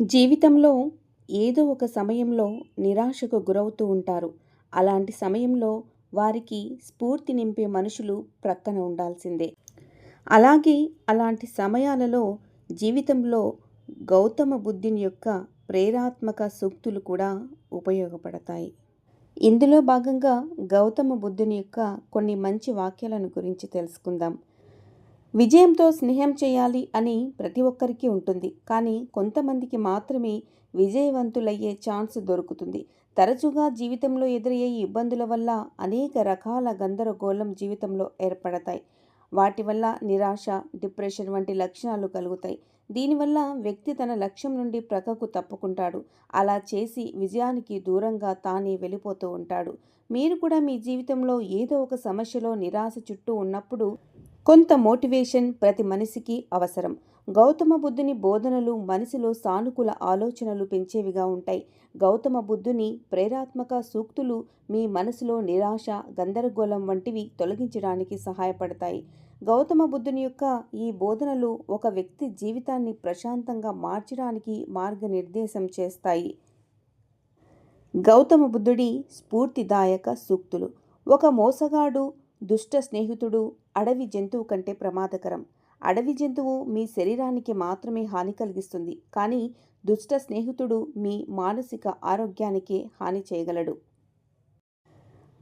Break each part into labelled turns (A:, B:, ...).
A: జీవితంలో ఏదో ఒక సమయంలో నిరాశకు గురవుతూ ఉంటారు. అలాంటి సమయంలో వారికి స్ఫూర్తి నింపే మనుషులు ప్రక్కన ఉండాల్సిందే. అలాగే అలాంటి సమయాలలో జీవితంలో గౌతమ బుద్ధుని యొక్క ప్రేరాత్మక సూక్తులు కూడా ఉపయోగపడతాయి. ఇందులో భాగంగా గౌతమ బుద్ధుని యొక్క కొన్ని మంచి వాక్యాలను గురించి తెలుసుకుందాం. విజయంతో స్నేహం చేయాలి అని ప్రతి ఒక్కరికి ఉంటుంది. కానీ కొంతమందికి మాత్రమే విజయవంతులయ్యే ఛాన్స్ దొరుకుతుంది. తరచుగా జీవితంలో ఎదురయ్యే ఇబ్బందుల వల్ల అనేక రకాల గందరగోళం జీవితంలో ఏర్పడతాయి. వాటి వల్ల నిరాశ డిప్రెషన్ వంటి లక్షణాలు కలుగుతాయి. దీనివల్ల వ్యక్తి తన లక్ష్యం నుండి ప్రక్కకు తప్పుకుంటాడు. అలా చేసి విజయానికి దూరంగా తానే వెళ్ళిపోతూ ఉంటాడు. మీరు కూడా మీ జీవితంలో ఏదో ఒక సమస్యలో నిరాశ చుట్టూ ఉన్నప్పుడు కొంత మోటివేషన్ ప్రతి మనిషికి అవసరం. గౌతమ బుద్ధుని బోధనలు మనసులో సానుకూల ఆలోచనలు పెంచేవిగా ఉంటాయి. గౌతమ బుద్ధుని ప్రేరాత్మక సూక్తులు మీ మనసులో నిరాశ గందరగోళం వంటివి తొలగించడానికి సహాయపడతాయి. గౌతమ బుద్ధుని యొక్క ఈ బోధనలు ఒక వ్యక్తి జీవితాన్ని ప్రశాంతంగా మార్చడానికి మార్గనిర్దేశం చేస్తాయి. గౌతమ బుద్ధుడి స్ఫూర్తిదాయక సూక్తులు. ఒక మోసగాడు దుష్ట స్నేహితుడు అడవి జంతువు కంటే ప్రమాదకరం. అడవి జంతువు మీ శరీరానికి మాత్రమే హాని కలిగిస్తుంది. కానీ దుష్ట స్నేహితుడు మీ మానసిక ఆరోగ్యానికి హాని చేయగలడు.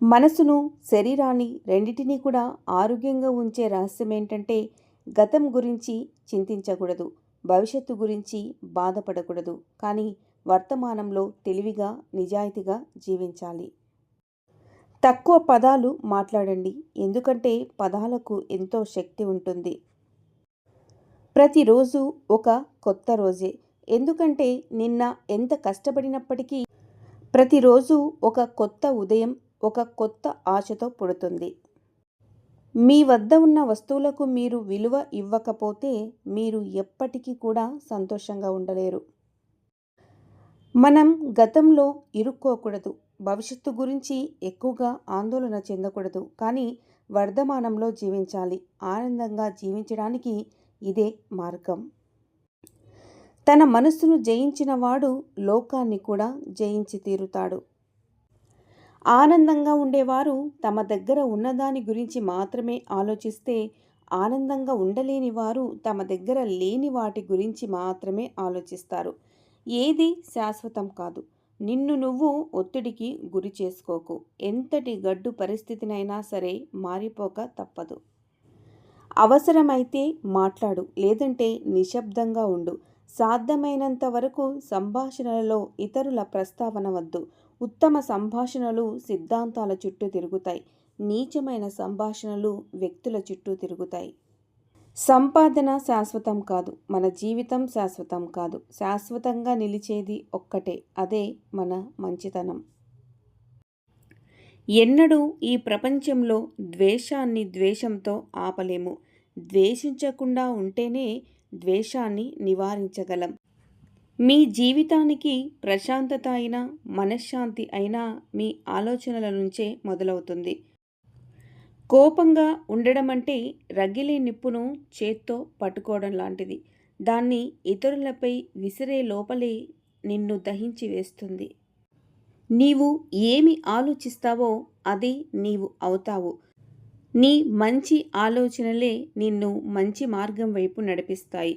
A: మనసును శరీరాన్ని రెండింటినీ కూడా ఆరోగ్యంగా ఉంచే రహస్యం ఏంటంటే గతం గురించి చింతించకూడదు భవిష్యత్తు గురించి బాధపడకూడదు. కానీ వర్తమానంలో తెలివిగా నిజాయితీగా జీవించాలి. తక్కువ పదాలు మాట్లాడండి. ఎందుకంటే పదాలకు ఎంతో శక్తి ఉంటుంది. ప్రతిరోజు ఒక కొత్త రోజే. ఎందుకంటే నిన్న ఎంత కష్టపడినప్పటికీ ప్రతిరోజు ఒక కొత్త ఉదయం ఒక కొత్త ఆశతో పుడుతుంది. మీ వద్ద ఉన్న వస్తువులకు మీరు విలువ ఇవ్వకపోతే మీరు ఎప్పటికీ కూడా సంతోషంగా ఉండలేరు. మనం గతంలో ఇరుక్కోకూడదు. భవిష్యత్తు గురించి ఎక్కువగా ఆందోళన చెందకూడదు. కానీ వర్ధమానంలో జీవించాలి. ఆనందంగా జీవించడానికి ఇదే మార్గం. తన మనస్సును జయించిన వాడు లోకాన్ని కూడా జయించి తీరుతాడు. ఆనందంగా ఉండేవారు తమ దగ్గర ఉన్నదాని గురించి మాత్రమే ఆలోచిస్తే ఆనందంగా ఉండలేని వారు తమ దగ్గర లేని వాటి గురించి మాత్రమే ఆలోచిస్తారు. ఏది శాశ్వతం కాదు. నిన్ను నువ్వు ఒత్తిడికి గురి చేసుకోకు. ఎంతటి గడ్డు పరిస్థితినైనా సరే మారిపోక తప్పదు. అవసరమైతే మాట్లాడు లేదంటే నిశ్శబ్దంగా ఉండు. సాధ్యమైనంత వరకు సంభాషణలలో ఇతరుల ప్రస్తావన వద్దు. ఉత్తమ సంభాషణలు సిద్ధాంతాల చుట్టూ తిరుగుతాయి. నీచమైన సంభాషణలు వ్యక్తుల చుట్టూ తిరుగుతాయి. సంపాదన శాశ్వతం కాదు మన జీవితం శాశ్వతం కాదు. శాశ్వతంగా నిలిచేది ఒక్కటే అదే మన మంచితనం. ఎన్నడూ ఈ ప్రపంచంలో ద్వేషాన్ని ద్వేషంతో ఆపలేము. ద్వేషించకుండా ఉంటేనే ద్వేషాన్ని నివారించగలం. మీ జీవితానికి ప్రశాంతత అయినా మనశ్శాంతి అయినా మీ ఆలోచనల నుంచే మొదలవుతుంది. కోపంగా ఉండడం అంటే రగిలే నిప్పును చేత్తో పట్టుకోవడం లాంటిది. దాన్ని ఇతరులపై విసిరే లోపలే నిన్ను దహించి వేస్తుంది. నీవు ఏమి ఆలోచిస్తావో అది నీవు అవుతావు. నీ మంచి ఆలోచనలే నిన్ను మంచి మార్గం వైపు నడిపిస్తాయి.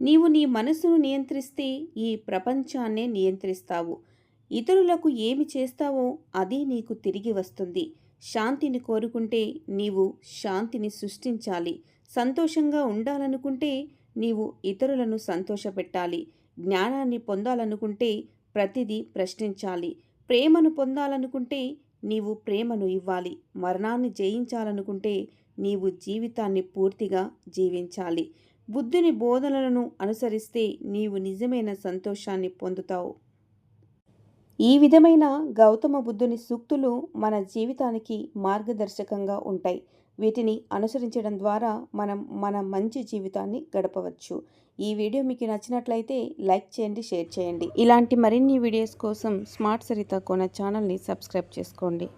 A: నీవు నీ మనసును నియంత్రిస్తే ఈ ప్రపంచాన్నే నియంత్రిస్తావు. ఇతరులకు ఏమి చేస్తావో అది నీకు తిరిగి వస్తుంది. శాంతిని కోరుకుంటే నీవు శాంతిని సృష్టించాలి. సంతోషంగా ఉండాలనుకుంటే నీవు ఇతరులను సంతోషపెట్టాలి. జ్ఞానాన్ని పొందాలనుకుంటే ప్రతిదీ ప్రశ్నించాలి. ప్రేమను పొందాలనుకుంటే నీవు ప్రేమను ఇవ్వాలి. మరణాన్ని జయించాలనుకుంటే నీవు జీవితాన్ని పూర్తిగా జీవించాలి. బుద్ధుని బోధనలను అనుసరిస్తే నీవు నిజమైన సంతోషాన్ని పొందుతావు. ఈ విధమైన గౌతమ బుద్ధుని సూక్తులు మన జీవితానికి మార్గదర్శకంగా ఉంటాయి. వీటిని అనుసరించడం ద్వారా మనం మన మంచి జీవితాన్ని గడపవచ్చు. ఈ వీడియో మీకు నచ్చినట్లయితే లైక్ చేయండి షేర్ చేయండి. ఇలాంటి మరిన్ని వీడియోస్ కోసం స్మార్ట్ సరిత కోన ఛానల్ని సబ్స్క్రైబ్ చేసుకోండి.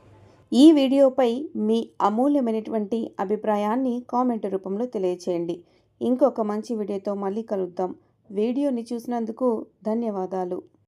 A: ఈ వీడియోపై మీ అమూల్యమైనటువంటి అభిప్రాయాన్ని కామెంట్ రూపంలో తెలియచేయండి. ఇంకొక మంచి వీడియోతో మళ్ళీ కలుద్దాం. వీడియోని చూసినందుకు ధన్యవాదాలు.